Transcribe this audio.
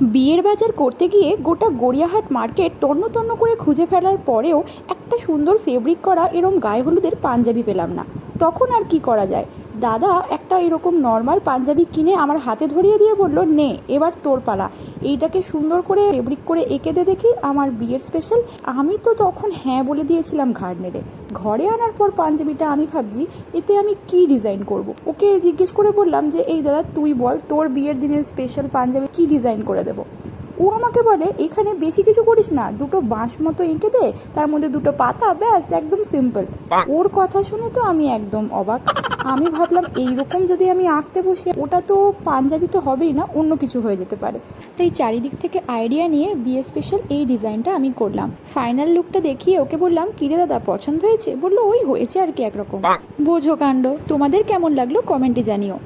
বিয়ের বাজার করতে গিয়ে গোটা গড়িয়াহাট মার্কেট তন্ন তন্ন করে খুঁজে ফেলার পরেও একটা সুন্দর ফেব্রিক করা এরম গায়ে হলুদের পাঞ্জাবি পেলাম না। তখন আর কি করা যায়? দাদা একটা এরকম নর্মাল পাঞ্জাবি কিনে আমার হাতে ধরিয়ে দিয়ে বলল, নে, এবার তোর পালা। এইটাকে সুন্দর করে ফেব্রিক করে এঁকে দে দেখি, আমার বিয়ের স্পেশাল আমি তো তখন হ্যাঁ বলে দিয়েছিলাম ঘাড় নেড়ে। ঘরে আনার পর পাঞ্জাবিটা আমি ভাবছি, এতে আমি কি ডিজাইন করব। ওকে জিজ্ঞেস করে বললাম যে, এই দাদা, তুই বল, তোর বিয়ের দিনের স্পেশাল পাঞ্জাবি কি ডিজাইন করে দেবো? ও আমাকে বলে এখানে বেশি কিছু করিস না দুটো বাঁশ মতো এঁকে দে তার মধ্যে দুটো পাতা ব্যাস একদম সিম্পল ওর কথা শুনে তো আমি একদম অবাক। আমি ভাবলাম এইরকম যদি আমি আঁকতে বসি ওটা তো পাঞ্জাবি তো হবেই না অন্য কিছু হয়ে যেতে পারে। তাই চারিদিক থেকে আইডিয়া নিয়ে বিয়ে স্পেশাল এই ডিজাইনটা আমি করলাম। ফাইনাল লুকটা দেখিয়ে ওকে বললাম কিরে দাদা পছন্দ হয়েছে? বলল ওই হয়েছে আর কি একরকম। বোঝো কাণ্ড তোমাদের কেমন লাগল কমেন্টে জানিও।